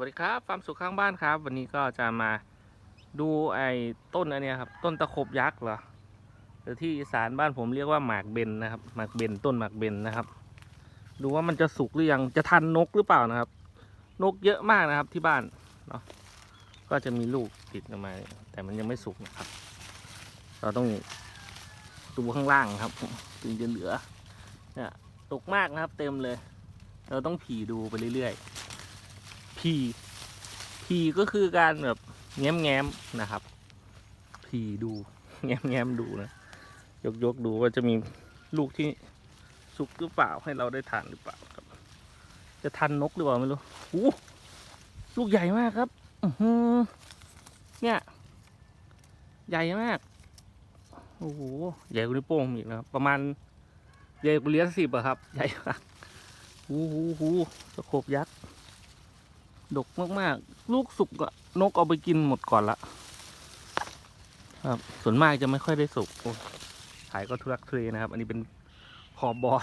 วัสดีครับฟาร์มสุขข้างบ้านครับ วันนี้ก็จะมาดูไอ้ต้นอันนี้ครับ ต้นตะขบยักษ์เหรอหรือที่อีสานบ้านผมเรียกว่าหมากเบนนะครับ หมากเบนต้นหมากเบนนะครับ ดูว่ามันจะสุกหรือยังจะทันนกหรือเปล่านะครับ นกเยอะมากนะครับที่บ้านเนาะก็จะมีลูกติดออกมา แต่มันยังไม่สุกนะครับ เราต้องดูข้างล่างครับถึงจะเหลือเนี่ยตกมากนะครับ เต็มเลย เราต้องผีดูไปเรื่อยๆ ผีผีก็คือการแบบแง้มแง้มๆนะครับผีดูแง้มแง้มๆดูนะ ยกยกๆดูว่าจะมีลูกที่สุกหรือเปล่าให้เราได้ทานหรือเปล่าครับ จะทันนกหรือเปล่าไม่รู้อู้ลูกใหญ่มากครับอือเนี่ย ใหญ่มากโอ้โหใหญ่กว่านิ้วโป้งอีกนะครับ ประมาณใหญ่กว่าเหรียญสิบอะครับ ใหญ่มากหูหูหูตะโขบยักษ์ ดกมากๆ ลูกสุกอะนกเอาไปกินหมดก่อนละครับ ส่วนมากจะไม่ค่อยได้สุกโอ้ขายก็ทุรักทุเลนะครับ อันนี้เป็นขอบบอ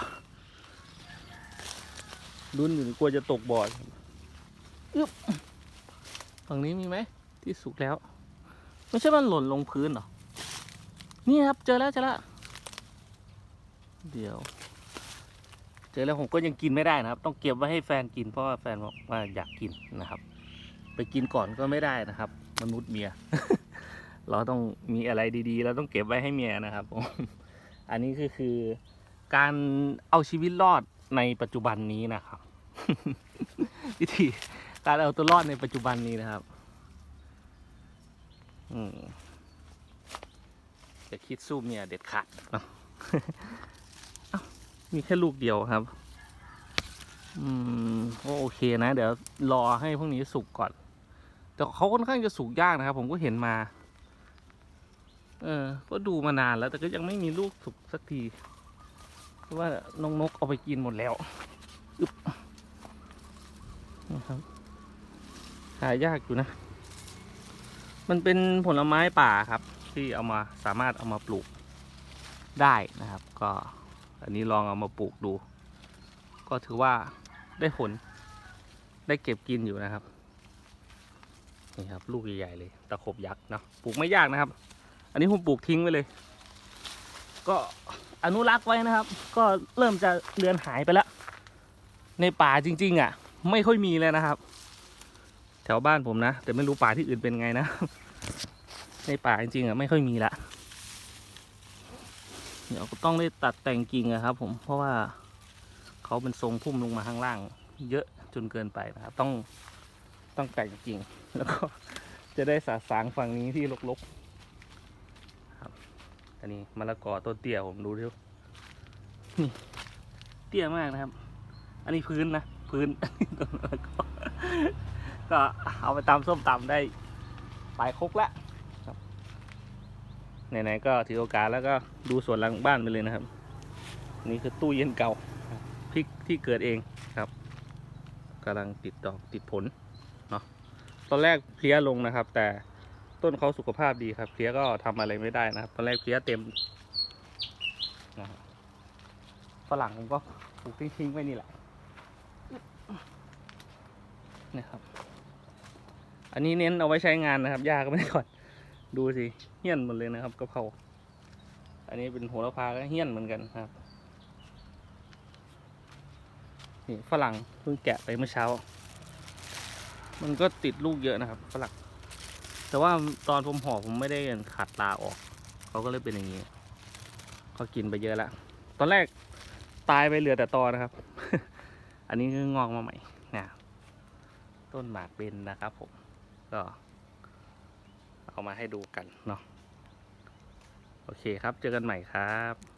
รุ่นอยู่กลัวจะตกบ่ออึ๊บฝั่งนี้มีไหมที่สุกแล้ว ไม่ใช่มันหล่นลงพื้นหรอ นี่ครับเจอแล้วเจอแล้วเดี๋ยว เจอแล้วผมก็ยังกินไม่ได้นะครับ ต้องเก็บไว้ให้แฟนกินเพราะว่าแฟนบอกว่าอยากกินนะครับ ไปกินก่อนก็ไม่ได้นะครับ มนุษย์เมีย เราต้องมีอะไรดีๆ เราต้องเก็บไว้ให้เมียนะครับผมอันนี้ก็คือการเอาชีวิตรอดในปัจจุบันนี้นะครับ วิธีการเอาตัวรอดในปัจจุบันนี้นะครับอืมจะคิดสู้เมียเด็ดขาด มีแค่ลูกเดียวครับ อืมก็โอเคนะ เดี๋ยวรอให้พวกนี้สุกก่อน แต่เขาค่อนข้างจะสุกยากนะครับ ผมก็เห็นมา เออ ก็ดูมานานแล้ว แต่ก็ยังไม่มีลูกสุกสักที เพราะว่าน้องนกเอาไปกินหมดแล้วอึบนะครับ หายากอยู่นะ มันเป็นผลไม้ป่าครับ ที่เอามาสามารถเอามาปลูกได้นะครับ ก็ อันนี้ลองเอามาปลูกดู ก็ถือว่าได้ผล ได้เก็บกินอยู่นะครับ นี่ครับ ลูกใหญ่ๆเลย ตะขบยักษ์เนาะ ปลูกไม่ยากนะครับ อันนี้ผมปลูกทิ้งไว้เลย ก็อนุรักษ์ไว้นะครับ ก็เริ่มจะเลือนหายไปแล้ว ในป่าจริง ๆ อะ ไม่ค่อยมีเลยนะครับ แถวบ้านผมนะ แต่ไม่รู้ป่าที่อื่นเป็นไงนะ ในป่าจริงๆอะไม่ค่อยมีละ เดี๋ยวก็ต้องได้ตัดแต่งกิ่งอะครับผมเพราะว่าเขาเป็นทรงพุ่มลงมาข้างล่าง เยอะจนเกินไปนะครับต้องต้องแต่งกิ่งแล้วก็จะได้สาสางฝั่งนี้ที่รกๆครับ อันนี้มะละกอต้นเตี้ยผมดูดินี่เตี้ยมากนะครับ อันนี้พื้นนะพื้นต้นมะละกอก็เอาไปตำส้มตำได้ปลายครกละ ไหนๆก็ถือโอกาสแล้วก็ดูสวนหลังบ้านไปเลยนะครับ นี่คือตู้เย็นเก่าพริกที่เกิดเองครับกำลังติดดอกติดผลเนาะตอนแรกเพลี้ยลงนะครับ แต่ต้นเขาสุขภาพดีครับเพลี้ยก็ทำอะไรไม่ได้นะครับ ตอนแรกเพลี้ยเต็มนะฝรั่งผมก็ปลูกทิ้งๆไว้นี่แหละนี่ครับ อันนี้เน้นเอาไว้ใช้งานนะครับหญ้าก็ไม่ได้ก่อน ดูสิเหี้ยนหมดเลยนะครับกะเพราอันนี้เป็นโหระพาก็เหี้ยนเหมือนกันครับนี่ฝรั่งเพิ่งแกะไปเมื่อเช้า มันก็ติดลูกเยอะนะครับฝรั่งแต่ว่าตอนผมห่อผมไม่ได้ขัดตาออกเขาก็เลยเป็นอย่างนี้เขากินไปเยอะแล้วตอนแรกตายไปเหลือแต่ตอนะครับ อันนี้คืองอกมาใหม่นะต้นหมากเบนนะครับผมก็ เอามาให้ดูกันเนาะโอเคครับ เจอกันใหม่ครับ